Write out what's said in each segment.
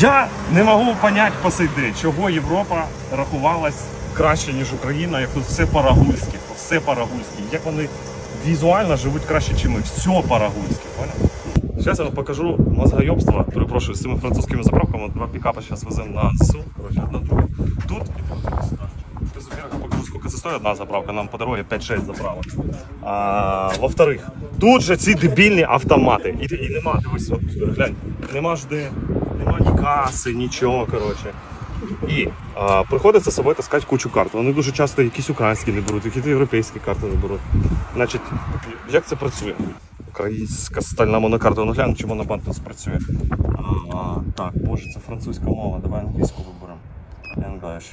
Я не можу поняти по сей день, чого Європа рахувалась краще, ніж Україна, як тут все по-рагульськи, все по-рагульськи. Як вони візуально живуть краще, ніж ми. Все по-рагульськи, понял? Зараз я вам покажу мозгойобство, перепрошую, з цими французькими заправками. Два пікапа зараз веземо на ЗСУ. Коротше, одна друга. Тут і. Тобто, во-первых, покажу, скільки це стоїть одна заправка, нам по дорозі 5-6 заправок. А, во-вторых, тут же ці дебільні автомати. І, і нема, дивись, от, глянь, нема ж де, нема ні каси, нічого, коротше. І а, приходиться з собою таскати кучу карт. Вони дуже часто якісь українські не беруть, якісь європейські карти не беруть. Значить, як це працює? Українська стальна монокарта, ну глянь, чи монобанк тут спрацює. А, так, боже, це французька мова, давай англійську виберемо. English.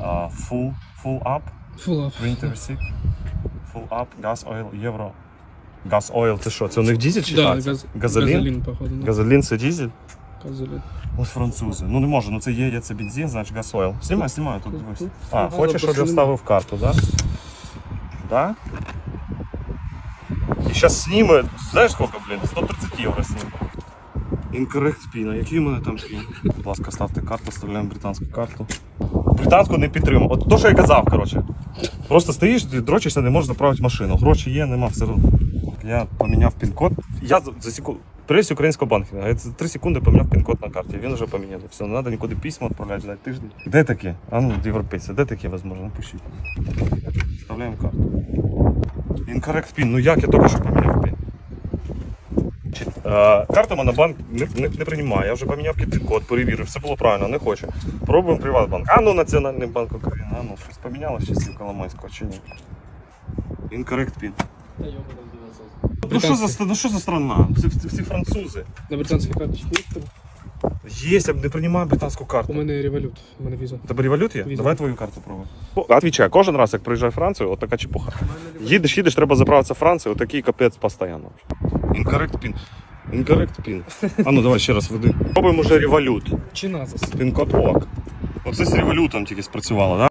А, full, full up, Full up. printer receipt. Full up, gas, oil, євро. Gas oil це що? Це у них дізель чи Да, газ? газ, Газолін? походу. да. Газолін це дізель? Газолін. Ось французи. Ну не може, ну це є, це бензин, значить газойл. Знімай, знімай тут дивись. А, хочеш, щоб я вставив карту, да? Да? І зараз сніме, знаєш скільки, блін? 130 євро сніме. Incorrect PIN. А який у мене там PIN? Будь ласка, ставте карту, вставляємо британську карту. Британську не підтримую. От то, що я казав, коротше. Просто стоїш, дрочишся, не можеш заправити машину. Гроші є, нема, все одно. Я поміняв пін-код. Я за секунду. Прийшов українського банку. Я 3 секунди поміняв пін-код на карті. Він вже поміняв. Все, не треба нікуди письма відправляти, ждати тиждень. Де таке? А ну, європейці, де таке можливо? Напишіть. Вставляємо карту. Incorrect PIN. Ну як я тільки що поміняв пін? Е, Карта Монобанк не, не, не приймає. Я вже поміняв пін-код, перевірив, все було правильно, не хоче. Пробуємо Приватбанк. А ну Національний банк України. А ну щось помінялося часів Коломойського чи ні? Incorrect PIN. Ну що за, ст- ну, що за страна? Всі, всі, всі французи. На британській карточці є в тебе? Є, я б не приймаю британську У карту. мене револют, у мене віза. У тебе револют є? Віза. Давай твою карту пробуй. Отвічай, кожен раз, як приїжджаю в Францію, от така чепуха. Їдеш, їдеш, треба заправитися в Францію, отакий капець постійно. Incorrect PIN. Incorrect PIN. А ну давай ще раз веди. Пробуємо вже револют. Чи назас? Пін-код ОК. Оце з револютом тільки спрацювало,